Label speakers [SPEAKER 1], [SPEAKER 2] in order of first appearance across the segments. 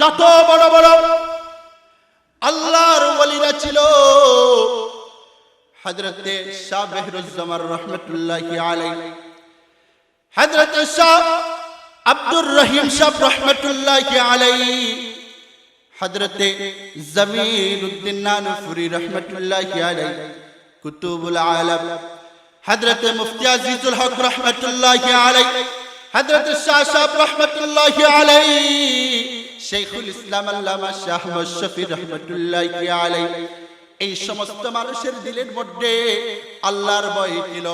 [SPEAKER 1] যত বড় বড় আল্লাহর ওয়ালিরা ছিল, হযরতে শাহ বেহরুজ্জামান রহমতুল্লাহি আলাইহি, হযরতে শাহ আব্দুর রহিম শাহ রহমতুল্লাহি আলাইহি, হযরতে জমির উদ্দিন নানুফুরি রহমতুল্লাহি আলাইহি, কুতুবুল আলম, হযরতে মুফতি আজিজুল হক রহমতুল্লাহি আলাইহি, হযরত শাহ সাহেব রহমতুল্লাহি আলাইহি শেখুল ইসলাম আল্লামা শাহ মুশফি রহমতুল্লাহি আলাইহি। এই সমস্ত মানুষের দিলের মধ্যে আল্লাহর ভয় ছিল।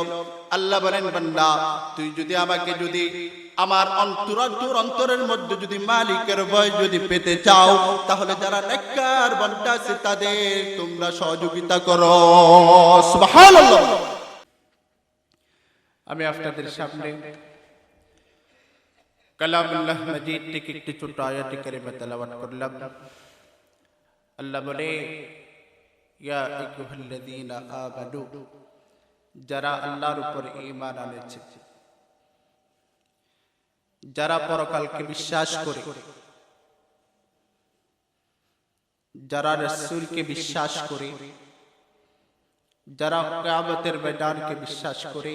[SPEAKER 1] আল্লাহ বলেন, বান্দা, তুই যদি আমাকে যদি আমার অন্তর অন্তরান্তর অন্তরের মধ্যে যদি মালিকের ভয় যদি পেতে চাও, তাহলে যারা নেককার বান্দা আছে তাদের তোমরা সহযোগিতা করো। সুবহানাল্লাহ।
[SPEAKER 2] আমি আপনাদের সামনে কালামুল্লাহ মজিদ থেকে একটি ছোট আয়াতি কারিমা তেলাওয়াত করলাম আল্লাহ বলে ইয়া আইয়ুহাল্লাযীনা আমানু যারা আল্লাহর উপর ঈমান আনেছে যারা পরকালকে বিশ্বাস করে যারা রাসূলকে বিশ্বাস করে যারা কিয়ামতের ময়দানকে বিশ্বাস করে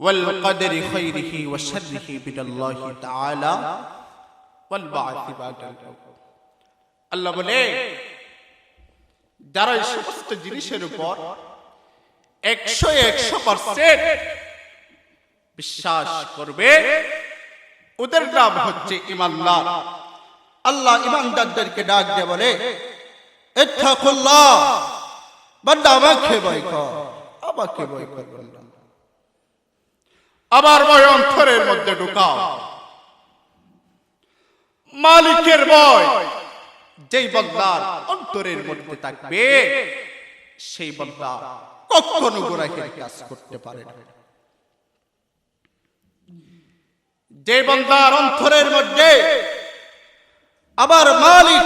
[SPEAKER 2] والقدر خيره وشره من الله تعالى والبعث بعد الموت আল্লাহ বলে যারা এই সমস্ত জিনিসের উপর একশো একশো পার্সেন্ট বিশ্বাস করবে ওদের নাম হচ্ছে ইমানদার
[SPEAKER 1] আল্লাহ ইমানদারদেরকে ডাক দিয়ে বলে ইত্তাকুল্লাহ বান্দা আমাকে ভয় কর আমাকে ভয় কর বান্দা
[SPEAKER 2] আবার ভয় অন্তরের মধ্যে ঢুকাও। মালিকের ভয় যেই বন্দার অন্তরের মধ্যে থাকবে, সেই বন্দা কখনো গুনাহের কাজ করতে পারে না। যে বন্দার অন্তরের মধ্যে
[SPEAKER 1] আবার মালিক,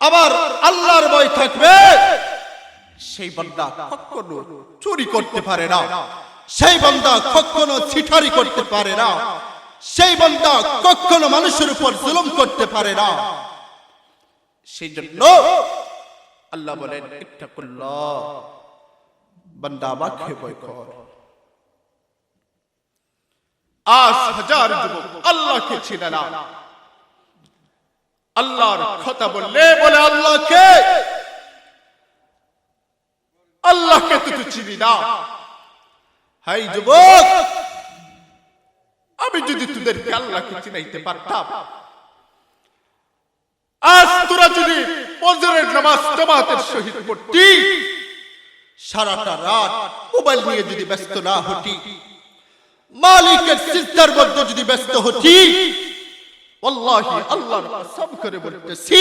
[SPEAKER 1] আবার আল্লাহর ভয় থাকবে,
[SPEAKER 2] সেই বন্দা কখনো চুরি করতে পারে না।
[SPEAKER 1] সেই বান্দা কখনো ছিটারি করতে পারে না। সেই বান্দা কখনো মানুষের উপর জুলুম করতে পারে না।
[SPEAKER 2] সেই জন্য আল্লাহ বলেন, ইত্তাকুল্লাহ, বান্দা আমাকে ভয় কর। আজ হাজার যুবক আল্লাহকে চিনে না। আল্লাহর কথা বললে বলে আল্লাহকে আল্লাহকে তুই চিনি না। হাই যুবক। আমি যদি তোদেরকে আল্লাহকে চিনাইতে পারতাম। আজ তোরা যদি ফজরের নামাজ সহিত পড়তি,
[SPEAKER 1] সারাটা রাত মোবাইল নিয়ে যদি ব্যস্ত না হতি, মালিকের সিজদার মধ্যে যদি ব্যস্ত হতি
[SPEAKER 2] আল্লাহি আল্লাহর কসম করে বলতেছি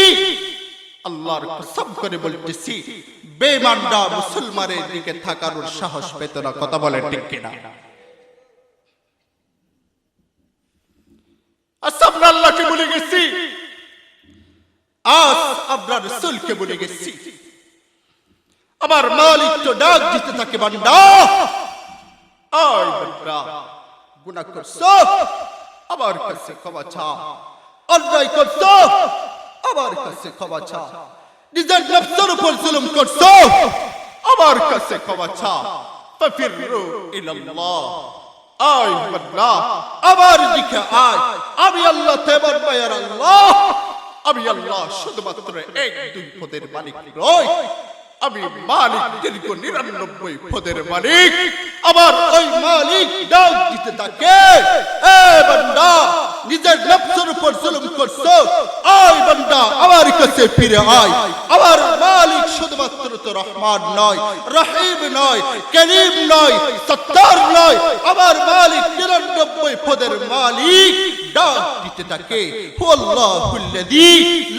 [SPEAKER 2] আল্লাহর কসম করে বলতেছি
[SPEAKER 1] বেমানরা মুসলমানের দিকে থাকার সাহস পেত না,
[SPEAKER 2] কথা বলে ঠিক কিনা? আল্লাহকে বলে গেছি,
[SPEAKER 1] আজ আমরা রসুলকে বলে গেছি। আমার মালিক তো ডাক দিতে থাকে, বান্দা।
[SPEAKER 2] আয় বান্দা,
[SPEAKER 1] গুনাহ করছ?
[SPEAKER 2] আমার কাছে ক্ষমা চা
[SPEAKER 1] অন্যায় করছ? আমার কাছে ক্ষমা চা নিজের নফসের উপর জুলুম করছ?
[SPEAKER 2] আমার কাছে ক্ষমা চা ফাফিরু ইলাল্লাহ। আয় বান্দা
[SPEAKER 1] আমার দিকে আয়। আমি আল্লাহ তেমন মায়ার আল্লাহ।
[SPEAKER 2] আমি আল্লাহ শুধুমাত্র এক দুই পদের মালিক নই। আমি মালিক দীর্ঘ নিরানব্বই পদের মালিক।
[SPEAKER 1] আমার ওই মালিক ডাক দিতে থাকে। এ বান্দা, নিজের নফসের উপর জুলুম করছ। আয় বান্দা, আমার কাছে ফিরে আয়। আমার মালিক শুধুমাত্র তো রহমান নয়, রহিম নয়, করিম নয়, সত্তার নয়। আমার মালিক নিরানব্বই পদের মালিক ডাক দিতে থাকে। হুয়াল্লাহুল্লাযী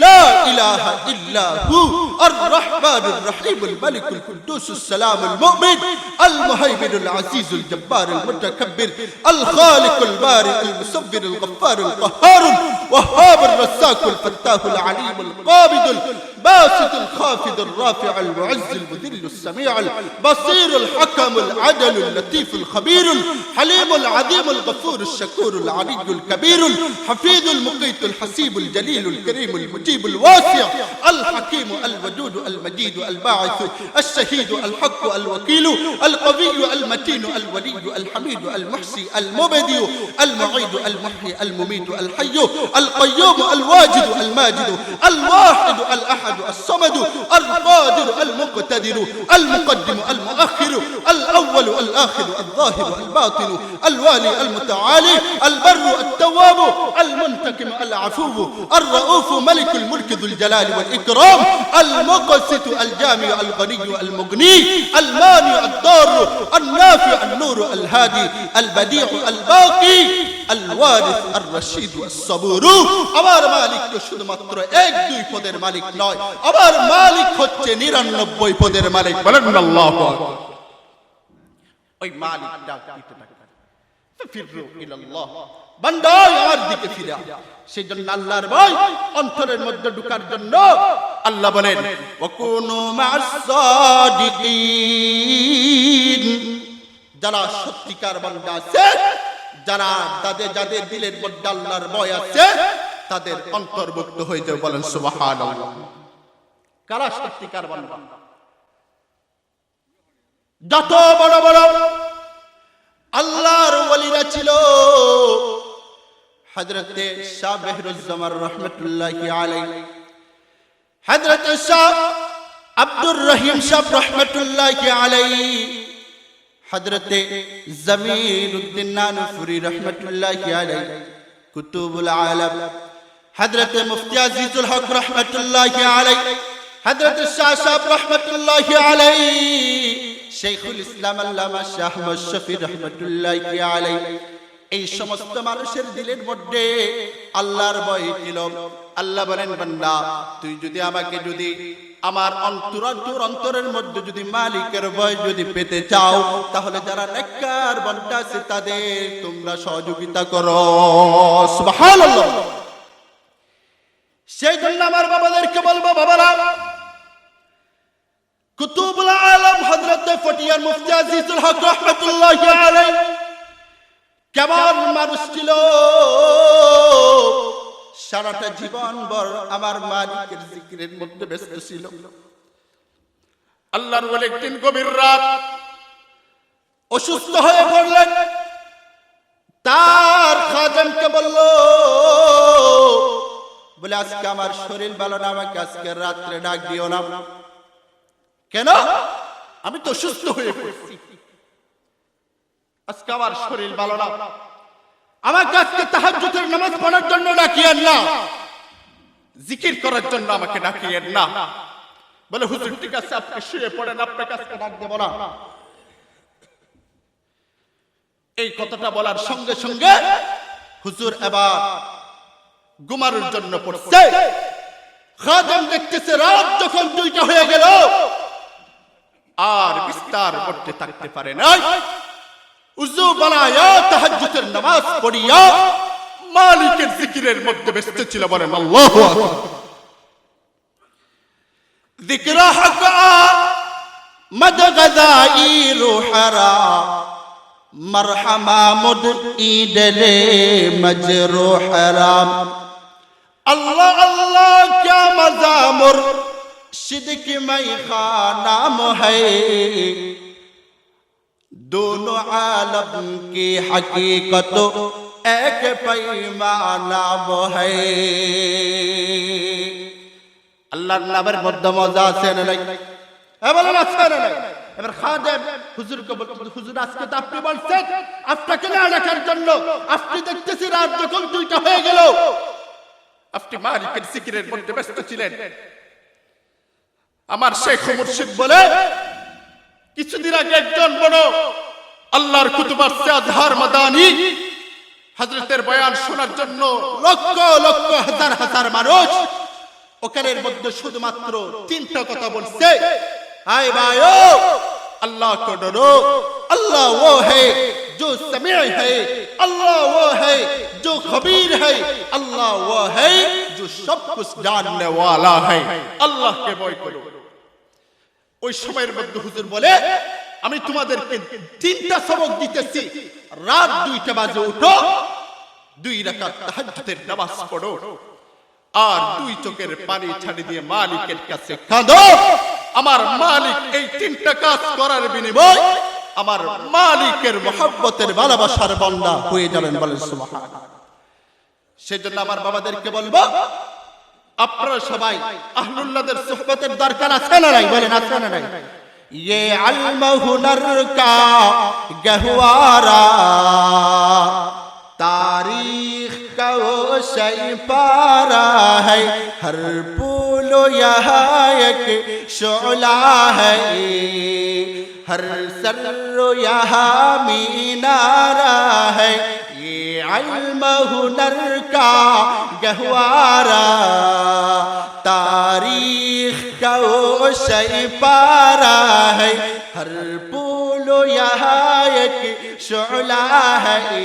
[SPEAKER 1] লা ইলাহা ইল্লা হু الرحمن الرحيم الملك القدوس السلام المؤمن المهيمن العزيز الجبار المتكبر الخالق البارئ المصبر الغفار القهار الوهاب الرساك الفتاح العليم القابض الباسط الخافض الرافع المعز المذل السميع البصير الحكم العدل اللطيف الخبير الحليم العظيم الغفور الشكور العلي الكبير الحفيظ المقيت الحسيب الجليل الكريم المجيب الواسع الحكيم الودود المجيد الباعث الشهيد الحق الوكيل القوي المتين الولي الحميد المحصي المبدي المعيد المحيي المميت الحي القيوم الواجد الماجد الواحد الأحد الصمد القادر المقتدر المقدم المؤخر الأول الآخر الظاهر الباطن الوالي المتعالي البر التواب المنتقم العفو الرؤوف ملك الملك ذو الجلال والإكرام المقسط الجامع الغني المغني المانع الضار النافع النور الهادي البديع الباقي. ওয়ারিস আর রশিদ ওয়াস আমার মালিক তো শুধুমাত্র এক দুই পদের মালিক নয়, আমার মালিক হচ্ছে 99 পদের মালিক। বলেন আল্লাহু আকবার। ওই মালিক ডাক দিতে থাকে। ফিররু অন্তরের মধ্যে ঢুকার জন্য আল্লাহ বলেন ওকুনু মাসাদিকিন যারা সত্যিকার বান্দা আছে যারা তাদের যাদের দিলের মধ্যে আল্লাহর ভয় আছে, তাদের অন্তর্ভুক্ত যাবে বলেন সুবহানাল্লাহ। কারা সত্যিকার বান্দা? যত বড় বড় আল্লাহর ওয়ালিরা ছিল, হযরতে শাহ বেহরুজ্জামান রহমাতুল্লাহি আলাইহি, হযরতে শাহ আব্দুর রহিম শাহ রহমাতুল্লাহি আলাইহি হযরতে জমিরুদ্দিন নানুফুরি রহমাতুল্লাহি আলাইহি, কুতুবুল আলম, হযরতে মুফতি আজিজুল হক রহমাতুল্লাহি আলাইহি, হযরতে শাহ সাহেব রহমাতুল্লাহি আলাইহি শেখুল ইসলাম আল্লামা শাহ মুশফি রহমাতুল্লাহি আলাইহি। এই সমস্ত মানুষের দিলের মধ্যে আল্লাহর ভয় ছিল। আল্লাহ বলেন, বান্দা, তুই যদি আমাকে যদি আমার অন্তরান্তর অন্তরের মধ্যে যদি মালিকের ভয় যদি পেতে চাও, তাহলে যারা নেককার বান্দা আছে তাদের তোমরা সহযোগিতা করো। সুবহানাল্লাহ। সেই জন্য আমার বাবাদেরকে বলব, বাবারা, কুতুবুল আলম হযরত ফটিয়ার মুফতি আজিজুল হক রাহমাতুল্লাহি আলাইহি, কেমন মানুষ ছিল? সারাটা জীবন ভর আমার মালিকের জিকিরের মধ্যে ব্যস্ত ছিল। আল্লাহর বলে একদিন গভীর রাত অসুস্থ হয়ে পড়লেন। তার খাজানকে বলল, বলে, আজকে আমার শরীর ভালো না, আমাকে আজকে রাত্রে ডাক দিও না। কেন? আমি তো সুস্থ হয়ে পড়ছি। আজকে আমার শরীর ভালো না। আমাকে আজকে তাহাজ্জুদের নামাজ পড়ার জন্য ডাকিয়েন না। জিকির করার জন্য আমাকে ডাকিয়েন না। বলে, হুজুর, ঠিক আছে, আপনি শুয়ে পড়েন আপনাকে আজকে ডাক দেব না। এই কথাটা বলার সঙ্গে সঙ্গে হুজুর এবার ঘুমানোর জন্য পড়ছে। খাদেম দেখতেছে, রাত যখন দুইটা হয়ে গেল, আর বিস্তার করতে থাকতে পারে না উজু বানায়া তাহাজ্জুদের নামাজ পড়িয়া মালিকের জিকিরের মধ্যে ব্যস্ত ছিল বলেন আল্লাহু আকবার। যিকরা হাকা মদগদাই রুহরা মারহামা মুদ ইদলে মজরুহরা আল্লাহ আল্লাহ ক্যা মজামুর সিদকি মাই খানাম হ্যায় دونوں عالم کی حقیقت এক پیمانہ وہ ہے আল্লাহর নামের মধ্যে মজা আছে না নাই? বলেন, আছে না নাই? এবার খাদেম, হুজুরকে বলতে হুজুর, আজকে তো আপনি বলছেন, আপনাকে না রাখার জন্য আপনি দেখতেছি রাত যখন দুইটা হয়ে গেল। আপনি মালিকের সিকিরের মধ্যে ব্যস্ত ছিলেন। আমার শেখ মুর্শিদ বলে কিছুদিন আগে একজন বড় আল্লাহর কুতুবার আজহার মাদানি
[SPEAKER 2] হজরতের বয়ান শোনার জন্য
[SPEAKER 1] লক্ষ লক্ষ হাজার হাজার মানুষ ওখানের মধ্যে শুধুমাত্র তিনটা কথা বলছে। হায় ভাই আল্লাহ কো ডরো, আল্লাহ ও হে जो समय है अल्लाह वो है जो खबीर है अल्लाह वो है जो ওই সময়ের মধ্যে হুজুর বলে, আমি তোমাদেরকে তিনটা সবক দিতেছি। রাত দুইটা বাজে উঠো, দুই রাকাত তাহাজ্জুদের নামাজ পড়ো আর দুই চোখের পানি ছাড়ি দিয়ে মালিকের কাছে কাঁদো। আমার মালিক এই তিনটা কাজ করার বিনিময় আমার মালিকের মহব্বতের ভালোবাসার বন্দা হয়ে যাবেন বলেন সেজন্য আমার বাবাদেরকে বলব আপনারা সবাই আহলুল্লাহদের সুহবতের দরকার আছে না নাই বলেন আছে না নাই ये अलम हुनर का गहवारा तारीख का वो शय पारा है हर पुलो यहाँ एक शोला है ہر سر یہاں مینارہ ہے یہ علم ہنر کا گہوارہ تاریخ کا وہ شی پارہ ہے ہر پول یہاں ایک شعلہ ہے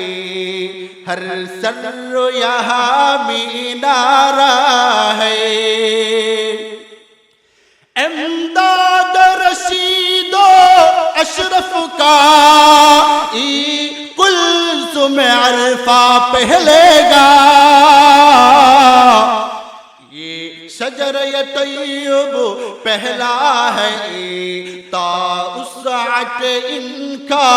[SPEAKER 1] ہر سر یہاں مینارہ ہے ایم अशरफ का ई कुल अरफा पहलेगा। ये शजर तैयब पहला है ता उस आट इनका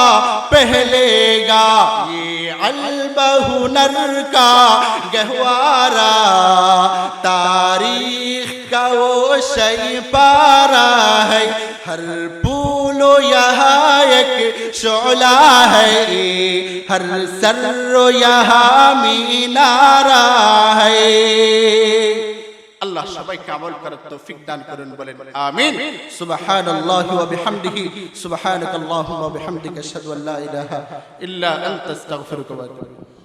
[SPEAKER 1] पहलेगा। ये अलब हुनर का गहवारा, तारीख का वो शय पारा। ہر پھول یہاں ایک شعلہ ہے ہر سر یہاں مینارہ ہے
[SPEAKER 2] আল্লাহ সবাইকে আমল করার তৌফিক দান করুন বলেন। আমিন।
[SPEAKER 1] সুবহানাল্লাহি ওয়া বিহামদিহি। সুবহানাকাল্লাহুম্মা ওয়া বিহামদিকা আশহাদু আল্লা ইলাহা
[SPEAKER 2] ইল্লা আনতা। আস্তাগফিরুকা ওয়া আতুবু